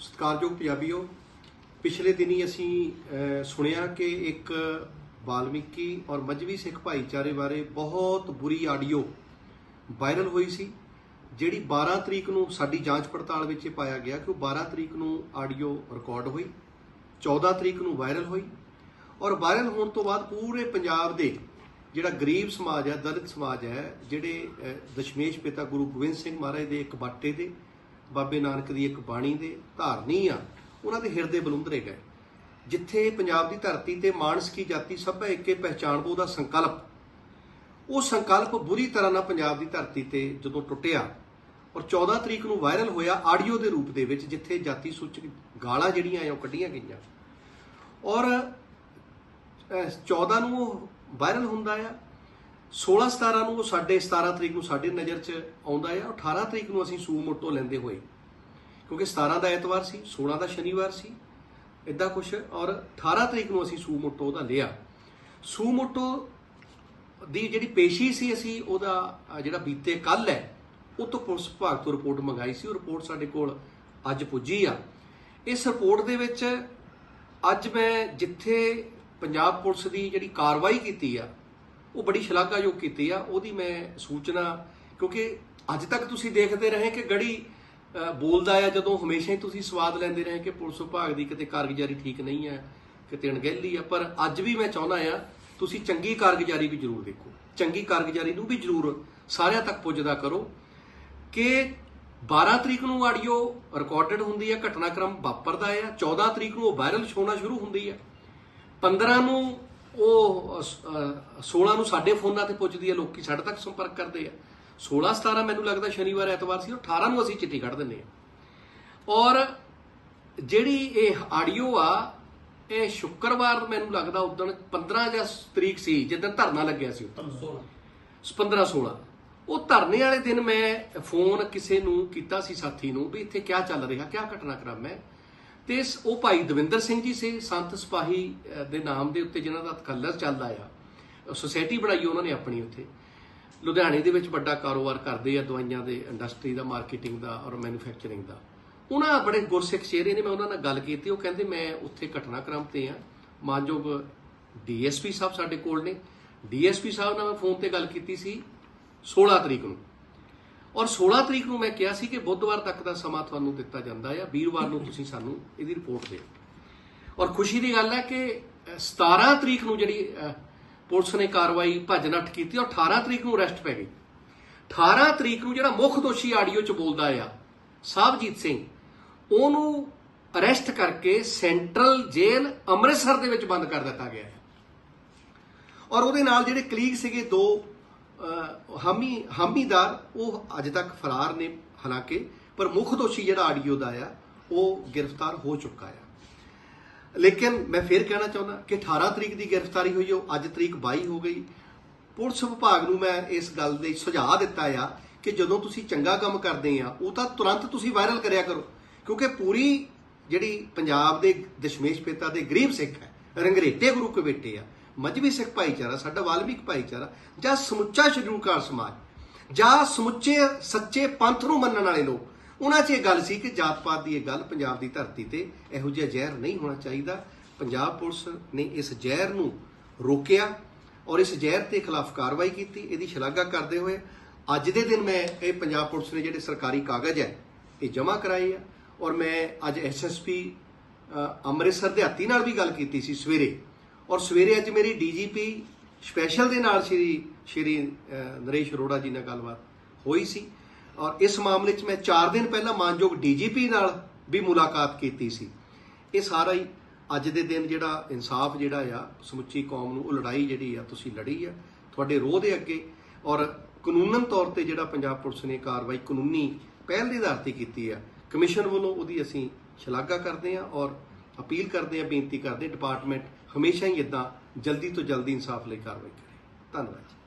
ਸਤਿਕਾਰਯੋਗ ਪੰਜਾਬੀਓ, ਪਿਛਲੇ ਦਿਨੀ ਅਸੀਂ ਸੁਣਿਆ ਕਿ ਇੱਕ ਵਾਲਮੀਕੀ ਔਰ ਮਜਬੀ ਸਿੱਖ ਭਾਈਚਾਰੇ ਬਾਰੇ ਬਹੁਤ ਬੁਰੀ ਆਡੀਓ ਵਾਇਰਲ ਹੋਈ ਸੀ, ਜਿਹੜੀ 12 ਤਰੀਕ ਨੂੰ ਸਾਡੀ ਜਾਂਚ ਪੜਤਾਲ ਵਿੱਚ ਇਹ ਪਾਇਆ ਗਿਆ ਕਿ ਉਹ 12 ਤਰੀਕ ਨੂੰ ਆਡੀਓ ਰਿਕਾਰਡ ਹੋਈ 14 ਤਰੀਕ ਨੂੰ ਵਾਇਰਲ ਹੋਈ ਔਰ ਵਾਇਰਲ ਹੋਣ ਤੋਂ ਬਾਅਦ ਪੂਰੇ ਪੰਜਾਬ ਦੇ ਜਿਹੜਾ ਗਰੀਬ ਸਮਾਜ ਹੈ, ਦਲਿਤ ਸਮਾਜ ਹੈ, ਜਿਹੜੇ ਦਸ਼ਮੇਸ਼ ਪਿਤਾ ਗੁਰੂ ਗੋਬਿੰਦ ਸਿੰਘ ਮਹਾਰਾਜ ਦੇ ਇੱਕ ਬਾਟੇ ਦੇ ਬਾਬੇ ਨਾਨਕ ਦੀ ਇੱਕ ਬਾਣੀ ਦੇ ਧਾਰਨੀ ਆ ਉਹਨਾਂ ਦੇ ਹਿਰਦੇ ਬਲੁੰਦਰੇ ਗਏ। ਜਿੱਥੇ ਪੰਜਾਬ ਦੀ ਧਰਤੀ ਤੇ ਮਾਨਸਕੀ ਜਾਤੀ ਸਭੈ ਇੱਕੇ ਪਹਿਚਾਣਬੋ ਦਾ ਸੰਕਲਪ। ਉਹ ਸੰਕਲਪ ਬੁਰੀ ਤਰ੍ਹਾਂ ਨਾਲ ਪੰਜਾਬ ਦੀ ਧਰਤੀ ਤੇ ਜਦੋਂ ਟੁੱਟਿਆ ਔਰ 14 ਤਰੀਕ ਨੂੰ ਵਾਇਰਲ ਹੋਇਆ ਆਡੀਓ ਦੇ ਰੂਪ ਦੇ ਵਿੱਚ ਜਿੱਥੇ ਜਾਤੀ ਸੂਚਕ ਗਾਲਾਂ ਜਿਹੜੀਆਂ ਆ ਉਹ ਕੱਢੀਆਂ ਗਈਆਂ। ਔਰ ਅਹ, 14 ਨੂੰ ਉਹ ਵਾਇਰਲ ਹੁੰਦਾ ਆ 16 17 ਨੂੰ ਉਹ ਸਾਡੇ 17 ਤਰੀਕ ਨੂੰ ਸਾਡੇ ਨਜ਼ਰ 'ਚ ਆਉਂਦਾ ਆ 18 ਤਰੀਕ ਨੂੰ ਅਸੀਂ ਸੂ ਮੋਟੋ ਲੈਂਦੇ ਹੋਏ। ਕਿਉਂਕਿ 17 ਦਾ ਐਤਵਾਰ ਸੀ 16 ਦਾ ਸ਼ਨੀਵਾਰ ਸੀ ਇਦਾਂ ਕੁਝ ਔਰ 18 ਤਰੀਕ ਨੂੰ ਅਸੀਂ ਸੂ ਮੋਟੋ ਉਹਦਾ ਲਿਆ। ਸੂ ਮੋਟੋ ਦੀ ਜਿਹੜੀ ਪੇਸ਼ੀ ਸੀ ਅਸੀਂ, ਉਹਦਾ ਜਿਹੜਾ ਬੀਤੇ ਕੱਲ ਹੈ, ਉਹ ਤੋਂ ਪੁਲਿਸ ਵਿਭਾਗ ਤੋਂ ਰਿਪੋਰਟ ਮੰਗਾਈ ਸੀ, ਉਹ ਰਿਪੋਰਟ ਸਾਡੇ ਕੋਲ ਅੱਜ ਪੁੱਜੀ ਆ। ਇਸ ਰਿਪੋਰਟ ਦੇ ਵਿੱਚ ਅੱਜ ਮੈਂ ਜਿੱਥੇ ਪੰਜਾਬ ਪੁਲਿਸ ਦੀ ਜਿਹੜੀ ਕਾਰਵਾਈ ਕੀਤੀ ਆ ਉਹ ਬੜੀ ਸ਼ਲਾਘਾਯੋਗ ਕੀਤੀ ਆ, ਉਹਦੀ ਮੈਂ ਸੂਚਨਾ, ਕਿਉਂਕਿ ਅੱਜ ਤੱਕ ਤੁਸੀਂ ਦੇਖਦੇ ਰਹੇ ਕਿ ਗੜੀ ਬੋਲਦਾ ਆ ਜਦੋਂ ਹਮੇਸ਼ਾ ਹੀ ਤੁਸੀਂ ਸਵਾਦ ਲੈਂਦੇ ਰਹੇ ਕਿ ਪੁਲਿਸ ਵਿਭਾਗ ਦੀ ਕਿਤੇ ਕਾਰਗੁਜ਼ਾਰੀ ਠੀਕ ਨਹੀਂ ਹੈ ਕਿਤੇ ਅਣਗਹਿਲੀ ਆ, ਪਰ ਅੱਜ ਵੀ ਮੈਂ ਚਾਹੁੰਦਾ ਆ, ਤੁਸੀਂ ਚੰਗੀ ਕਾਰਗੁਜ਼ਾਰੀ ਵੀ ਜ਼ਰੂਰ ਦੇਖੋ। ਚੰਗੀ ਕਾਰਗੁਜ਼ਾਰੀ ਨੂੰ ਵੀ ਜ਼ਰੂਰ ਸਾਰਿਆਂ ਤੱਕ ਪੁੱਜਦਾ ਕਰੋ ਕਿ 12 ਤਰੀਕ ਨੂੰ ਆਡੀਓ ਰਿਕਾਰਡਡ ਹੁੰਦੀ ਹੈ ਘਟਨਾਕ੍ਰਮ ਵਾਪਰਦਾ ਹੈ 14 ਤਰੀਕ ਨੂੰ ਉਹ ਵਾਇਰਲ ਹੋਣਾ ਸ਼ੁਰੂ ਹੁੰਦੀ ਹੈ 15 ਨੂੰ ਉਹ ਅ, 16 ਨੂੰ ਸਾਡੇ ਫੋਨਾਂ ਤੇ ਪੁੱਜਦੀ ਹੈ ਲੋਕੀ ਸਾਡੇ ਤੱਕ ਸੰਪਰਕ ਕਰਦੇ ਆ। 16 17 ਮੈਨੂੰ ਲੱਗਦਾ ਸ਼ਨੀਵਾਰ ਐਤਵਾਰ ਸੀ ਉਹ 18 ਨੂੰ ਅਸੀਂ ਚਿੱਠੀ ਕੱਢ ਦਿੰਦੇ ਆ ਔਰ ਜਿਹੜੀ ਇਹ ਆਡੀਓ ਆ ਇਹ ਸ਼ੁੱਕਰਵਾਰ ਮੈਨੂੰ ਲੱਗਦਾ ਉਦੋਂ 15 ਜਾਂ ਤਰੀਕ ਸੀ ਜਿੱਦਣ ਧਰਨਾ ਲੱਗਿਆ ਸੀ ਉੱਥੇ 15 16 ਉਹ ਧਰਨੇ ਵਾਲੇ ਦਿਨ ਮੈਂ ਫੋਨ ਕਿਸੇ ਨੂੰ ਕੀਤਾ ਸੀ ਸਾਥੀ ਨੂੰ ਵੀ ਇੱਥੇ ਕੀ ਚੱਲ ਰਿਹਾ ਕੀ ਘਟਨਾਕ੍ਰਮ ਹੈ? ਤੇ ਇਸ- ਉਹ ਭਾਈ ਦਵਿੰਦਰ ਸਿੰਘ ਜੀ ਸੀ, ਸੰਤ ਸਿਪਾਹੀ ਦੇ ਨਾਮ ਦੇ ਉੱਤੇ ਜਿਨ੍ਹਾਂ ਦਾ ਕਲਰ ਚੱਲਦਾ ਆ ਸੋਸਾਇਟੀ ਬਣਾਈ ਉਹਨਾਂ ਨੇ ਆਪਣੀ ਉੱਥੇ। ਲੁਧਿਆਣੇ ਦੇ ਵਿੱਚ ਵੱਡਾ ਕਾਰੋਬਾਰ ਕਰਦੇ ਆ ਦਵਾਈਆਂ ਦੇ ਇੰਡਸਟਰੀ ਦਾ ਮਾਰਕੀਟਿੰਗ ਦਾ ਔਰ ਮੈਨੂਫੈਕਚਰਿੰਗ ਦਾ। ਉਹਨਾਂ ਬੜੇ ਗੁਰਸਿੱਖ ਚਿਹਰੇ ਨੇ, ਮੈਂ ਉਹਨਾਂ ਨਾਲ ਗੱਲ ਕੀਤੀ, ਉਹ ਕਹਿੰਦੇ, ਮੈਂ ਉੱਥੇ ਘਟਨਾਕ੍ਰਮ ਤੇ ਆ। ਮਾਨਯੋਗ ਡੀਐਸਪੀ ਸਾਹਿਬ ਸਾਡੇ ਕੋਲ ਨੇ। ਡੀਐਸਪੀ ਸਾਹਿਬ ਨਾਲ ਮੈਂ ਫੋਨ ਤੇ ਗੱਲ ਕੀਤੀ ਸੀ 16 ਤਰੀਕ ਨੂੰ। ਔਰ 16 ਤਰੀਕ ਨੂੰ ਮੈਂ ਕਿਹਾ ਸੀ ਕਿ ਬੁੱਧਵਾਰ ਤੱਕ ਦਾ ਸਮਾਂ ਤੁਹਾਨੂੰ ਦਿੱਤਾ ਜਾਂਦਾ ਹੈ ਵੀਰਵਾਰ ਨੂੰ ਤੁਸੀਂ ਸਾਨੂੰ ਇਹਦੀ ਰਿਪੋਰਟ ਦਿਓ। ਔਰ ਖੁਸ਼ੀ ਦੀ ਗੱਲ ਹੈ ਕਿ ਅਹ, 17 ਤਰੀਕ ਨੂੰ ਜਿਹੜੀ ਪੁਲਿਸ ਨੇ ਕਾਰਵਾਈ ਭੱਜ ਨੱਠ ਕੀਤੀ ਔਰ 18 ਤਰੀਕ ਨੂੰ ਅਰੈਸਟ ਪੈ ਗਈ। 18 ਤਰੀਕ ਨੂੰ ਜਿਹੜਾ ਮੁੱਖ ਦੋਸ਼ੀ ਆਡੀਓ 'ਚ ਬੋਲਦਾ ਆ ਸਾਹਿਬਜੀਤ ਸਿੰਘ ਉਹਨੂੰ ਅਰੈਸਟ ਕਰਕੇ ਸੈਂਟਰਲ ਜੇਲ੍ਹ ਅੰਮ੍ਰਿਤਸਰ ਦੇ ਵਿੱਚ ਬੰਦ ਕਰ ਦਿੱਤਾ ਗਿਆ ਹੈ। ਔਰ ਉਹਦੇ ਨਾਲ ਜਿਹੜੇ ਕਲੀਗ ਸੀਗੇ ਦੋ ਹਾਮੀ, ਹਾਮੀਦਾਰ, ਉਹ ਅਜੇ ਤੱਕ ਫਰਾਰ ਨੇ ਹਾਲਾਂਕਿ, ਪਰ ਮੁੱਖ ਦੋਸ਼ੀ ਜਿਹੜਾ ਆਡੀਓ ਦਾ ਆ, ਉਹ ਗ੍ਰਿਫਤਾਰ ਹੋ ਚੁੱਕਾ ਆ। ਲੇਕਿਨ ਮੈਂ ਫੇਰ ਕਹਿਣਾ ਚਾਹੁੰਦਾ ਕਿ 18 ਤਰੀਕ ਦੀ ਗ੍ਰਿਫਤਾਰੀ ਹੋਈ, ਉਹ ਅੱਜ ਤਰੀਕ 22 ਹੋ ਗਈ। ਪੁਲਿਸ ਵਿਭਾਗ ਨੂੰ ਮੈਂ ਇਸ ਗੱਲ ਦੇ ਸੁਝਾਅ ਦਿੱਤਾ ਆ ਕਿ ਜਦੋਂ ਤੁਸੀਂ ਚੰਗਾ ਕੰਮ ਕਰਦੇ ਆ, ਉਹ ਤਾਂ ਤੁਰੰਤ ਤੁਸੀਂ ਵਾਇਰਲ ਕਰਿਆ ਕਰੋ, ਕਿਉਂਕਿ ਪੂਰੀ ਜਿਹੜੀ ਪੰਜਾਬ ਦੇ ਦਸ਼ਮੇਸ਼ ਪਿਤਾ ਦੇ ਗਰੀਬ ਸਿੱਖ ਹੈ, ਰੰਗਰੇਟੇ ਗੁਰੂ ਕਬੇਟੇ ਆ ਮਜਬੀ ਸਿੱਖ ਭਾਈਚਾਰਾ, ਸਾਡਾ ਵਾਲਮੀਕ ਭਾਈਚਾਰਾ, ਜਾਂ ਸਮੁੱਚਾ ਸ਼ਡਿਊਲ ਸਮਾਜ, ਜਾਂ ਸਮੁੱਚੇ ਸੱਚੇ ਪੰਥ ਨੂੰ ਮੰਨਣ ਵਾਲੇ ਲੋਕ। ਉਹਨਾਂ 'ਚ ਇਹ ਗੱਲ ਸੀ ਕਿ ਜਾਤ ਪਾਤ ਦੀ ਇਹ ਗੱਲ ਪੰਜਾਬ ਦੀ ਧਰਤੀ ਤੇ ਇਹੋ ਜਿਹਾ ਜ਼ਹਿਰ ਨਹੀਂ ਹੋਣਾ ਚਾਹੀਦਾ। ਪੰਜਾਬ ਪੁਲਿਸ ਨੇ ਇਸ ਜ਼ਹਿਰ ਨੂੰ ਰੋਕਿਆ ਔਰ ਇਸ ਜ਼ਹਿਰ ਦੇ ਖਿਲਾਫ ਕਾਰਵਾਈ ਕੀਤੀ। ਇਹਦੀ ਸ਼ਲਾਘਾ ਕਰਦੇ ਹੋਏ ਅੱਜ ਦੇ ਦਿਨ ਮੈਂ ਇਹ ਪੰਜਾਬ ਪੁਲਿਸ ਨੇ ਜਿਹੜੇ ਸਰਕਾਰੀ ਕਾਗਜ਼ ਹੈ, ਇਹ ਜਮ੍ਹਾਂ ਕਰਾਏ ਆ। ਔਰ ਮੈਂ ਅੱਜ ਐਸਐਸਪੀ ਅੰਮ੍ਰਿਤਸਰ ਦੇ ਹੱਤੀ ਨਾਲ ਵੀ ਗੱਲ ਕੀਤੀ ਸੀ ਸਵੇਰੇ। ਔਰ ਸਵੇਰੇ ਅੱਜ ਮੇਰੀ ਡੀਜੀਪੀ ਸਪੈਸ਼ਲ ਦੇ ਨਾਲ ਸ਼੍ਰੀ ਸ਼੍ਰੀ ਨਰੇਸ਼ ਅਰੋੜਾ ਜੀ ਨਾਲ ਗੱਲਬਾਤ ਹੋਈ ਸੀ। ਔਰ ਇਸ ਮਾਮਲੇ 'ਚ ਮੈਂ 4 ਦਿਨ ਪਹਿਲਾਂ ਮਾਨਯੋਗ ਡੀਜੀਪੀ ਨਾਲ ਵੀ ਮੁਲਾਕਾਤ ਕੀਤੀ ਸੀ। ਇਹ ਸਾਰਾ ਹੀ ਅੱਜ ਦੇ ਦਿਨ ਜਿਹੜਾ ਇਨਸਾਫ ਜਿਹੜਾ ਆ, ਸਮੁੱਚੀ ਕੌਮ ਨੂੰ, ਉਹ ਲੜਾਈ ਜਿਹੜੀ ਆ, ਤੁਸੀਂ ਲੜੀ ਆ, ਤੁਹਾਡੇ ਰੋਹ ਦੇ ਅੱਗੇ। ਔਰ ਕਾਨੂੰਨਨ ਤੌਰ ਤੇ ਜਿਹੜਾ ਪੰਜਾਬ ਪੁਲਿਸ ਨੇ ਕਾਰਵਾਈ ਕਾਨੂੰਨੀ ਪਹਿਲ ਦੇ ਆਧਾਰ ਤੇ ਕੀਤੀ ਆ, ਕਮਿਸ਼ਨ ਵੱਲੋਂ ਉਹਦੀ ਅਸੀਂ ਸ਼ਲਾਘਾ ਕਰਦੇ ਆ। ਔਰ ਅਪੀਲ ਕਰਦੇ ਆ, ਬੇਨਤੀ ਕਰਦੇ ਡਿਪਾਰਟਮੈਂਟ ਹਮੇਸ਼ਾ ਹੀ ਇਦਾਂ ਜਲਦੀ ਤੋਂ ਜਲਦੀ ਇਨਸਾਫ ਲਈ ਕਾਰਵਾਈ ਕਰੇ। ਧੰਨਵਾਦ